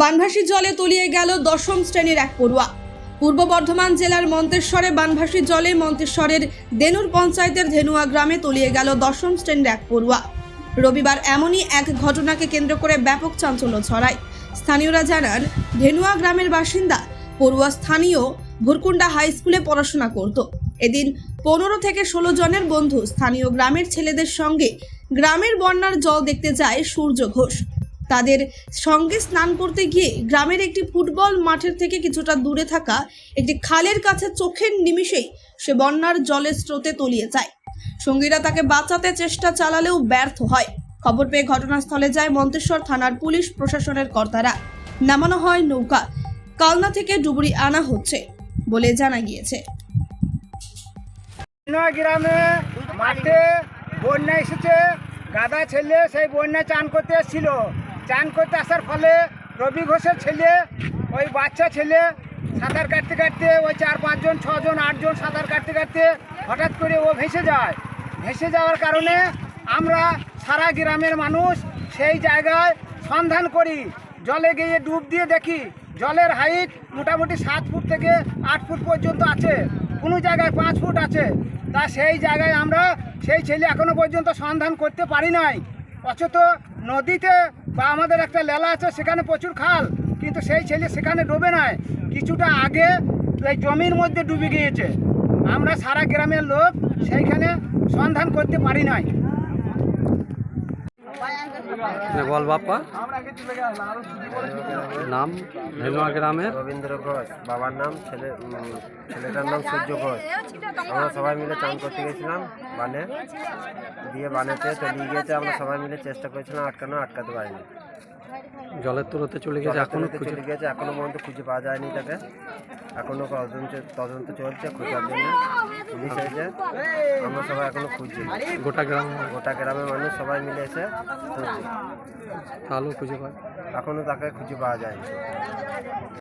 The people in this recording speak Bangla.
বানভাসী জলে তলিয়ে গেল দশম শ্রেণির এক পড়ুয়া। পূর্ব বর্ধমান জেলার মন্তেশ্বরে বানভাসী জলে মন্তেশ্বরের দেনুর পঞ্চায়েতের ধেনুয়া গ্রামে তলিয়ে গেল দশম শ্রেণির এক পড়ুয়া। রবিবার এমনই এক ঘটনাকে কেন্দ্র করে ব্যাপক চাঞ্চল্য ছড়ায়। স্থানীয়রা জানান, ধেনুয়া গ্রামের বাসিন্দা পড়ুয়া স্থানীয় ভুরকুন্ডা হাই স্কুলে পড়াশোনা করত। এদিন পনেরো থেকে ষোলো জনের বন্ধু স্থানীয় গ্রামের ছেলেদের সঙ্গে গ্রামের বন্যার জল দেখতে যায় সূর্য ঘোষ। তাদের সঙ্গে স্নান করতে গিয়ে গ্রামের একটি ফুটবল মাঠের থেকে কিছুটা দূরে থাকা একটি খালের কাছে চোখের নিমিষেই সে বন্যার জলের স্রোতে তলিয়ে যায়। সঙ্গীরা তাকে বাঁচাতে চেষ্টা চালালেও ব্যর্থ হয়। খবর পেয়ে ঘটনাস্থলে যায় মন্তেশ্বর থানার পুলিশ প্রশাসনের কর্তারা। নামানো হয় নৌকা। কালনা থেকে ডুবুরি আনা হচ্ছে বলে জানা গিয়েছে। বন্যা এসেছে। গাদা ছেলে সেই বন্যায় চান করতে এসেছিল। চান করতে আসার ফলে রবি ঘোষের ছেলে, ওই বাচ্চা ছেলে, সাঁতার কাটতে কাটতে ওই চার, পাঁচজন, ছজন, আটজন সাঁতার কাটতে কাটতে হঠাৎ করে ও ভেসে যায়। ভেসে যাওয়ার কারণে আমরা সারা গ্রামের মানুষ সেই জায়গায় সন্ধান করি। জলে গিয়ে ডুব দিয়ে দেখি, জলের হাইট মোটামুটি সাত ফুট থেকে আট ফুট পর্যন্ত আছে। কোনো জায়গায় পাঁচ ফুট আছে। তা সেই জায়গায় আমরা সেই ছেলে এখনও পর্যন্ত সন্ধান করতে পারি নাই। অথচ নদীতে বা আমাদের একটা লেলা আছে সেখানে প্রচুর খাল কিন্তু সেই ছেলে সেখানে ডুবে নাই। কিছুটা আগে এই জমির মধ্যে ডুবে গিয়েছে। আমরা সারা গ্রামের লোক সেইখানে সন্ধান করতে পারি নাই। বল বাপ্পা। নাম ধেনুয়া গ্রামের? রবীন্দ্র ঘোষ বাবার নাম ছেলে ছেলেটার নাম সূর্য ঘোষ। আমরা সবাই মিলে চান করতে গেছিলাম। বানে দিয়ে বানেতে তলিয়ে গিয়েছে আমরা সবাই মিলে চেষ্টা করেছিলাম আটকানো আটকাতে পারিনি। জলের তুলোতে চলে গেছে এখনও খুঁজে চলে গিয়েছে এখনও পর্যন্ত খুঁজে পাওয়া যায়নি তাকে। এখনও তদন্ত তদন্ত চলছে খোঁজার জন্য। পুলিশ হয়েছে আমরা সবাই এখনও খুঁজছি। গোটা গ্রাম গোটা গ্রামের মানুষ সবাই মিলে এসে খুঁজছি। তাহলেও খুঁজে পায়। এখনও তাকে খুঁজে পাওয়া যায়নি।